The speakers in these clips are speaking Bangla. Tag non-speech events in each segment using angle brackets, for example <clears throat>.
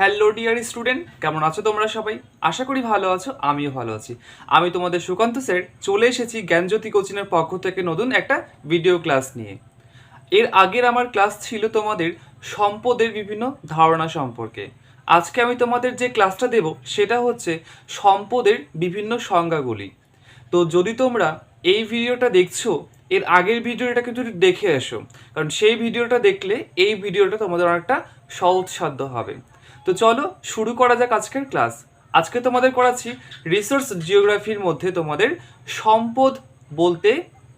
হ্যালো ডিয়ার স্টুডেন্ট, কেমন আছো তোমরা সবাই? আশা করি ভালো আছো, আমিও ভালো আছি। আমি তোমাদের সুকান্ত স্যার, চলে এসেছি জ্ঞানজ্যোতি কোচিংয়ের পক্ষ থেকে নতুন একটা ভিডিও ক্লাস নিয়ে। এর আগের আমার ক্লাস ছিল তোমাদের সম্পদের বিভিন্ন ধারণা সম্পর্কে। আজকে আমি তোমাদের যে ক্লাসটা দেব, সেটা হচ্ছে সম্পদের বিভিন্ন সংজ্ঞাগুলি। তো যদি তোমরা এই ভিডিওটা দেখছ, এর আগের ভিডিওটা কিন্তু দেখে এসো। কারণ সেই ভিডিওটা দেখলে এই ভিডিওটা তোমাদের অনেকটা সহজসাধ্য হবে। তো চলো, শুরু করা যাক আজকের ক্লাস আজকে তোমাদের করাচ্ছি রিসোর্স জিওগ্রাফির মধ্যে তোমাদের সম্পদ বলতে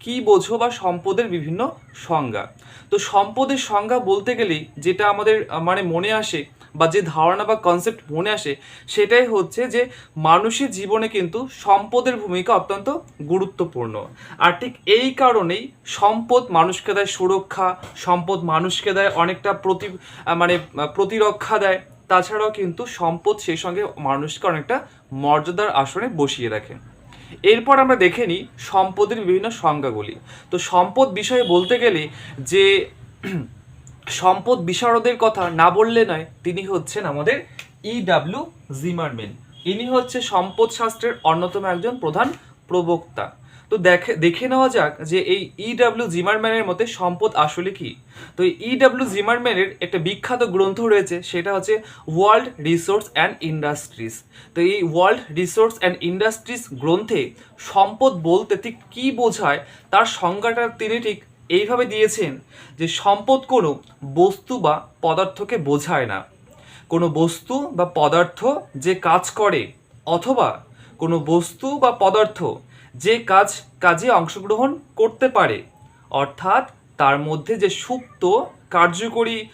কি বোঝো বা সম্পদের বিভিন্ন সংজ্ঞা। তো সম্পদের সংজ্ঞা বলতে গেলেই যেটা আমাদের মানে মনে আসে বা যে ধারণা বা কনসেপ্ট মনে আসে, সেটাই হচ্ছে যে মানুষের জীবনে কিন্তু সম্পদের ভূমিকা অত্যন্ত গুরুত্বপূর্ণ। আর ঠিক এই কারণেই সম্পদ মানুষকে দেয় সুরক্ষা, সম্পদ মানুষকে দেয় অনেকটা প্রতি মানে প্রতিরক্ষা দেয়। তাছাড়াও কিন্তু সম্পদ সেই সঙ্গে মানুষকে অনেকটা মর্যাদার আসনে বসিয়ে রাখে। এরপর আমরা দেখে নিই সম্পদের বিভিন্ন সংজ্ঞাগুলি। তো সম্পদ বিষয়ে বলতে গেলে যে <clears throat> সম্পদ বিশারদের কথা না বললে নয়, তিনি হচ্ছেন আমাদের ই ডাব্লিউ জিমারম্যান। ইনি হচ্ছে সম্পদ শাস্ত্রের অন্যতম একজন প্রধান প্রবক্তা। তো দেখে দেখে নেওয়া যাক যে এই ই ডাব্লিউ জিমারম্যানের মতে সম্পদ আসলে কি। তো এই ই ডাব্লিউ জিমারম্যানের একটা বিখ্যাত গ্রন্থ রয়েছে, সেটা হচ্ছে ওয়ার্ল্ড রিসোর্স অ্যান্ড ইন্ডাস্ট্রিজ তো এই ওয়ার্ল্ড রিসোর্স অ্যান্ড ইন্ডাস্ট্রিজ গ্রন্থে সম্পদ বলতে ঠিক কী বোঝায়, তার সংজ্ঞাটা তিনি ঠিক এইভাবে দিয়েছেন যে সম্পদ কোনো বস্তু বা পদার্থকে বোঝায় না। কোনো বস্তু বা পদার্থ যে কাজ করে, অথবা কোনো বস্তু বা পদার্থ যে কাজ, কাজে অংশগ্রহণ করতে পারে। অর্থাৎ তার মধ্যে যে সুপ্ত, কার্যকরী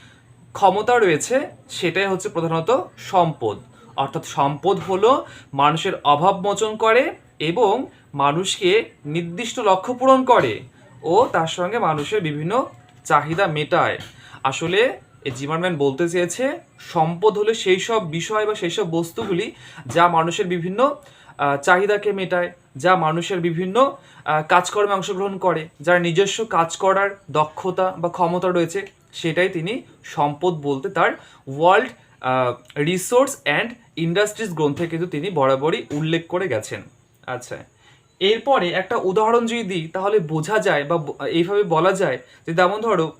ক্ষমতা রয়েছে, সেটাই হচ্ছে প্রধানত সম্পদ। অর্থাৎ সম্পদ হলো মানুষের অভাব মোচন করে এবং মানুষকে নির্দিষ্ট লক্ষ্য পূরণ করে ও তার সঙ্গে মানুষের বিভিন্ন চাহিদা মেটায়। আসলে জিমারম্যান বলতে চেয়েছে, সম্পদ হলো সেই সব বিষয় বা সেই সব বস্তুগুলি যা মানুষের বিভিন্ন চাহিদাকে মেটায়, যা মানুষের বিভিন্ন কাজকর্মে অংশগ্রহণ করে, যার নিজস্ব কাজ করার দক্ষতা বা ক্ষমতা রয়েছে, সেটাই তিনি সম্পদ বলতে তার ওয়ার্ল্ড রিসোর্স অ্যান্ড ইন্ডাস্ট্রিজ গ্রন্থে কিন্তু তিনি বরাবরই উল্লেখ করে গেছেন। আচ্ছা এরপরে একটা উদাহরণ যদি দিই, তাহলে বোঝা যায় ব- এইভাবে বলা যায় যে যেমন ধরো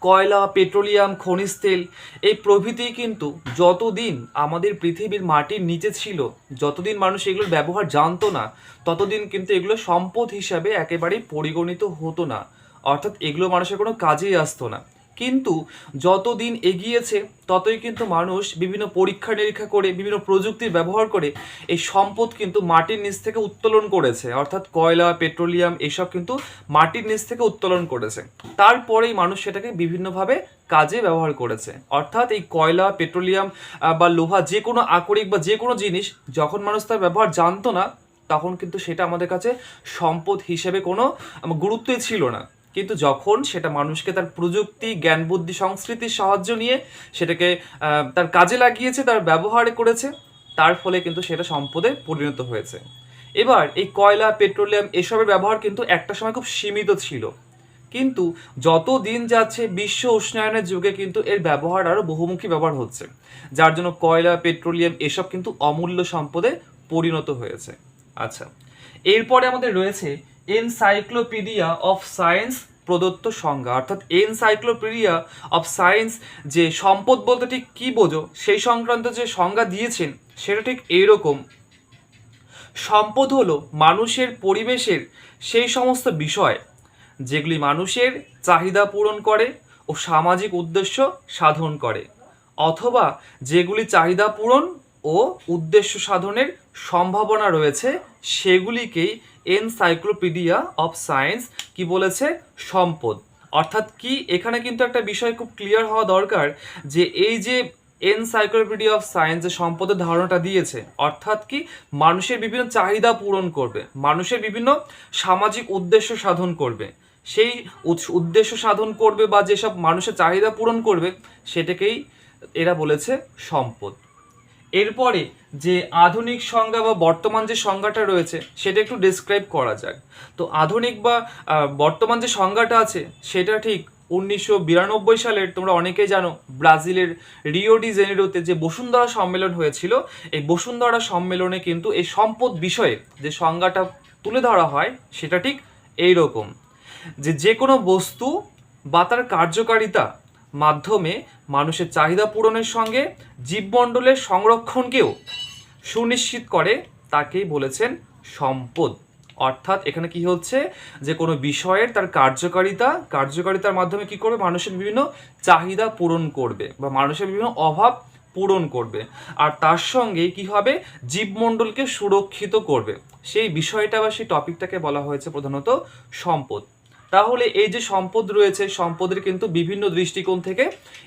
কয়লা, পেট্রোলিয়াম, খনিজ তেল, এই প্রভৃতি কিন্তু যতদিন আমাদের পৃথিবীর মাটির নিচে ছিল, যতদিন মানুষ এগুলোর ব্যবহার জানতো না, ততদিন কিন্তু এগুলো সম্পদ হিসাবে একেবারেই পরিগণিত হতো না। অর্থাৎ এগুলো মানুষের কোনো কাজেই আসতো না। কিন্তু যতদিন এগিয়েছে, ততই কিন্তু মানুষ বিভিন্ন পরীক্ষা নিরীক্ষা করে, বিভিন্ন প্রযুক্তির ব্যবহার করে এই সম্পদ কিন্তু মাটির নিচ থেকে উত্তোলন করেছে। অর্থাৎ কয়লা, পেট্রোলিয়াম এসব কিন্তু মাটির নিচ থেকে উত্তোলন করেছে। তারপরেই মানুষ সেটাকে বিভিন্নভাবে কাজে ব্যবহার করেছে। অর্থাৎ এই কয়লা, পেট্রোলিয়াম বা লোহা যে কোনো আকরিক বা যে কোনো জিনিস যখন মানুষ তার ব্যবহার জানতো না, তখন কিন্তু সেটা আমাদের কাছে সম্পদ হিসেবে কোনো গুরুত্বই ছিল না। কিন্তু যখন সেটা মানুষকে তার প্রযুক্তি, জ্ঞান, বুদ্ধি, সংস্কৃতির সাহায্য নিয়ে সেটাকে তার কাজে লাগিয়েছে, তার ব্যবহার করেছে, তার ফলে কিন্তু সেটা সম্পদে পরিণত হয়েছে। এবার এই কয়লা, পেট্রোলিয়াম এসবের ব্যবহার কিন্তু একটা সময় খুব সীমিত ছিল। কিন্তু যত দিন যাচ্ছে, বিশ্ব উষ্ণায়নের যুগে কিন্তু এর ব্যবহার আরও বহুমুখী ব্যবহার হচ্ছে। যার জন্য কয়লা, পেট্রোলিয়াম এসব কিন্তু অমূল্য সম্পদে পরিণত হয়েছে। আচ্ছা এরপরে আমাদের রয়েছে এনসাইক্লোপিডিয়া অফ সায়েন্স প্রদত্ত সংজ্ঞা। অর্থাৎ এনসাইক্লোপিডিয়া অফ সায়েন্স যে সম্পদ বলতে ঠিক কী বোঝো, সেই সংক্রান্ত যে সংজ্ঞা দিয়েছেন, সেটা ঠিক এইরকম। সম্পদ হলো মানুষের পরিবেশের সেই সমস্ত বিষয়, যেগুলি মানুষের চাহিদা পূরণ করে ও সামাজিক উদ্দেশ্য সাধন করে, অথবা যেগুলি চাহিদা পূরণ ও উদ্দেশ্য সাধনের সম্ভাবনা রয়েছে, সেগুলিকেই এনসাইক্লোপিডিয়া অফ সায়েন্স কি বলেছে? সম্পদ। অর্থাৎ কি? এখানে কিন্তু একটা বিষয় খুব ক্লিয়ার হওয়া দরকার যে এই যে এনসাইক্লোপিডিয়া অফ সায়েন্স যে সম্পদের ধারণাটা দিয়েছে, অর্থাৎ কি? মানুষের বিভিন্ন চাহিদা পূরণ করবে, মানুষের বিভিন্ন সামাজিক উদ্দেশ্য সাধন করবে। সেই উদ্দেশ্য সাধন করবে বা যেসব মানুষের চাহিদা পূরণ করবে, সেটাকেই এরা বলেছে সম্পদ। এরপরে যে আধুনিক সংজ্ঞা বা বর্তমান যে সংজ্ঞাটা রয়েছে, সেটা একটু ডিসক্রাইব করা যাক। তো আধুনিক বা বর্তমান যে সংজ্ঞাটা আছে, সেটা ঠিক উনিশশো বিরানব্বই সালের, তোমরা অনেকেই জানো, ব্রাজিলের রিও ডি জেনেরোতে যে বসুন্ধরা সম্মেলন হয়েছিল, এই বসুন্ধরা সম্মেলনে কিন্তু এই সম্পদ বিষয়ে যে সংজ্ঞাটা তুলে ধরা হয়, সেটা ঠিক এই রকম যে যে কোনো বস্তু বা তার কার্যকারিতা মাধ্যমে মানুষের চাহিদা পূরণের সঙ্গে জীবমণ্ডলের সংরক্ষণকেও সুনিশ্চিত করে, তাকেই বলেছেন সম্পদ। অর্থাৎ এখানে কি হচ্ছে? যে কোনো বিষয়ের তার কার্যকারিতা, কার্যকারিতার মাধ্যমে কি করবে? মানুষের বিভিন্ন চাহিদা পূরণ করবে বা মানুষের বিভিন্ন অভাব পূরণ করবে। আর তার সঙ্গে কি হবে? জীবমণ্ডলকে সুরক্ষিত করবে। সেই বিষয়টা বা সেই টপিকটাকে বলা হয়েছে প্রধানত সম্পদ। তাহলে এই যে সম্পদ রয়েছে সম্পদের কিন্তু বিভিন্ন দৃষ্টিকোণ থেকে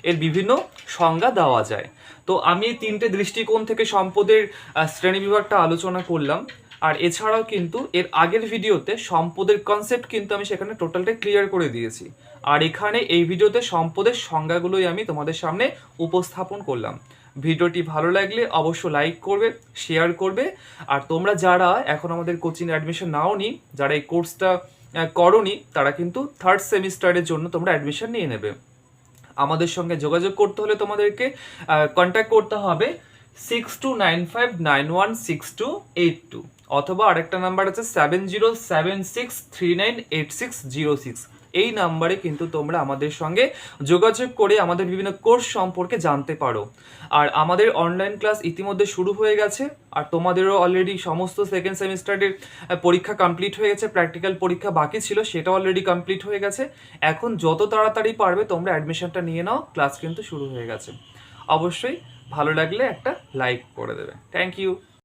এর বিভিন্ন সংজ্ঞা দেওয়া যায়। তো আমি এই তিনটে দৃষ্টিকোণ থেকে সম্পদের আহ, শ্রেণীবিভাগটা আলোচনা করলাম। আর এছাড়াও কিন্তু এর আগের ভিডিওতে সম্পদের কনসেপ্ট কিন্তু আমি সেখানে টোটালটা ক্লিয়ার করে দিয়েছি। আর এখানে এই ভিডিওতে সম্পদের সংজ্ঞাগুলোই আমি তোমাদের সামনে উপস্থাপন করলাম। ভিডিওটি ভালো লাগলে অবশ্য লাইক করবে শেয়ার করবে। আর তোমরা যারা এখন আমাদের কোচিং অ্যাডমিশন নাও নি যারা এই কোর্সটা করনি, তারা কিন্তু থার্ড সেমিস্টারের জন্য তোমরা অ্যাডমিশন নিয়ে নেবে। আমাদের সঙ্গে যোগাযোগ করতে হলে তোমাদেরকে কন্ট্যাক্ট করতে হবে six two nine five nine one six two eight two অথবা আরেকটা নাম্বার আছে seven zero seven six three nine eight six zero six এই নাম্বারে কিন্তু তোমরা আমাদের সঙ্গে যোগাযোগ করে আমাদের বিভিন্ন কোর্স সম্পর্কে জানতে পারো। আর আমাদের অনলাইন ক্লাস ইতিমধ্যে শুরু হয়ে গেছে, আর তোমাদেরও অলরেডি সমস্ত সেকেন্ড সেমিস্টারের পরীক্ষা কমপ্লিট হয়ে গেছে প্র্যাকটিক্যাল পরীক্ষা বাকি ছিল সেটা অলরেডি কমপ্লিট হয়ে গেছে। এখন যত তাড়াতাড়ি পারবে তোমরা অ্যাডমিশনটা নিয়ে নাও ক্লাস কিন্তু শুরু হয়ে গেছে। অবশ্যই ভালো লাগলে একটা লাইক করে দেবে। Thank you